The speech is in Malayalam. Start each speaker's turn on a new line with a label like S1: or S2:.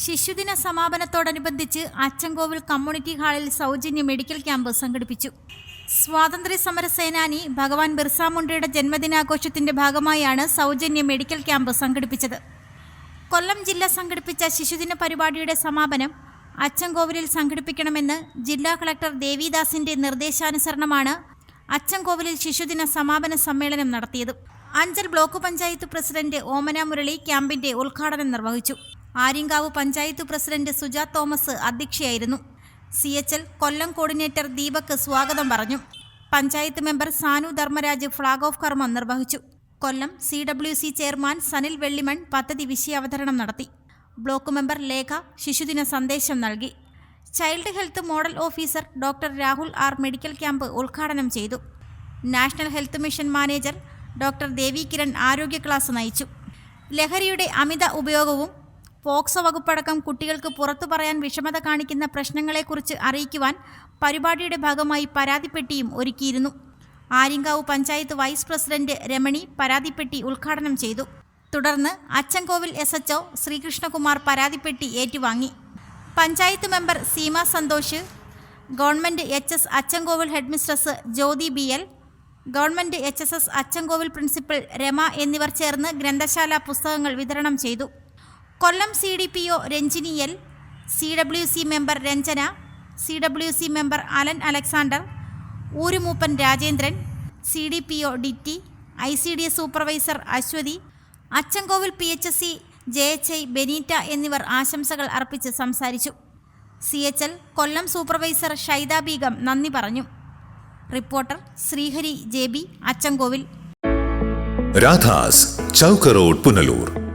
S1: ശിശുദിന സമാപനത്തോടനുബന്ധിച്ച് അച്ചൻകോവിൽ കമ്മ്യൂണിറ്റി ഹാളിൽ സൗജന്യ മെഡിക്കൽ ക്യാമ്പ് സംഘടിപ്പിച്ചു. സ്വാതന്ത്ര്യ സമര സേനാനി ഭഗവാൻ ബിർസ മുണ്ടയുടെ ജന്മദിനാഘോഷത്തിന്റെ ഭാഗമായാണ് സൗജന്യ മെഡിക്കൽ ക്യാമ്പ് സംഘടിപ്പിച്ചത്. കൊല്ലം ജില്ല സംഘടിപ്പിച്ച ശിശുദിന പരിപാടിയുടെ സമാപനം അച്ചൻകോവിലിൽ സംഘടിപ്പിക്കണമെന്ന് ജില്ലാ കളക്ടർ ദേവിദാസിന്റെ നിർദ്ദേശാനുസരണമാണ് അച്ചൻകോവിലിൽ ശിശുദിന സമാപന സമ്മേളനം നടത്തിയത്. അഞ്ചൽ ബ്ലോക്ക് പഞ്ചായത്ത് പ്രസിഡന്റ് ഓമന മുരളി ക്യാമ്പിന്റെ ഉദ്ഘാടനം നിർവഹിച്ചു. Aryankavu panchayat president Suja Thomas അധ്യക്ഷയായിരുന്നു. C H L Kollam coordinator Deepak സ്വാഗതം പറഞ്ഞു. Panchayat member Sanu Dharmaraj flag off കർമ്മം നിർവഹിച്ചു. Kollam C W C chairman Sanil Vellimon പദ്ധതി വിഷയാവതരണം നടത്തി. ബ്ലോക്ക് മെമ്പർ ലേഖ ശിശുദിന സന്ദേശം നൽകി. Child health model officer doctor Rahul R medical camp ഉദ്ഘാടനം ചെയ്തു. National health mission manager doctor Devi Kiran ആരോഗ്യ ക്ലാസ് നയിച്ചു. ലഹരിയുടെ അമിത ഉപയോഗവും പോക്സോ വകുപ്പടക്കം കുട്ടികൾക്ക് പുറത്തു പറയാൻ വിഷമത കാണിക്കുന്ന പ്രശ്നങ്ങളെക്കുറിച്ച് അറിയിക്കുവാൻ പരിപാടിയുടെ ഭാഗമായി പരാതിപ്പെട്ടിയും ഒരുക്കിയിരുന്നു. ആര്യങ്കാവ് പഞ്ചായത്ത് വൈസ് പ്രസിഡന്റ് രമണി പരാതിപ്പെട്ടി ഉദ്ഘാടനം ചെയ്തു. തുടർന്ന് അച്ചൻകോവിൽ എസ് എച്ച് ശ്രീകൃഷ്ണകുമാർ പരാതിപ്പെട്ടി ഏറ്റുവാങ്ങി. Panchayat member Seema Santhosh government H S Achankovil headmistress Jyothi B L government H S S Achankovil principal Rama എന്നിവർ ചേർന്ന് ഗ്രന്ഥശാല പുസ്തകങ്ങൾ വിതരണം ചെയ്തു. Kollam C D P O Ranjini L C W C member Ranjana C W C member Alan Alexander ഊരുമൂപ്പൻ Rajendran C D P O ഡിറ്റി I C D S supervisor Aswathy Achankovil P H S C J H I Benita എന്നിവർ ആശംസകൾ അർപ്പിച്ച് സംസാരിച്ചു. C H L Kollam supervisor Shaida Begum നന്ദി പറഞ്ഞു. Reporter Sreehari J B Achankovil.
S2: Radhas Chowk road Punalur.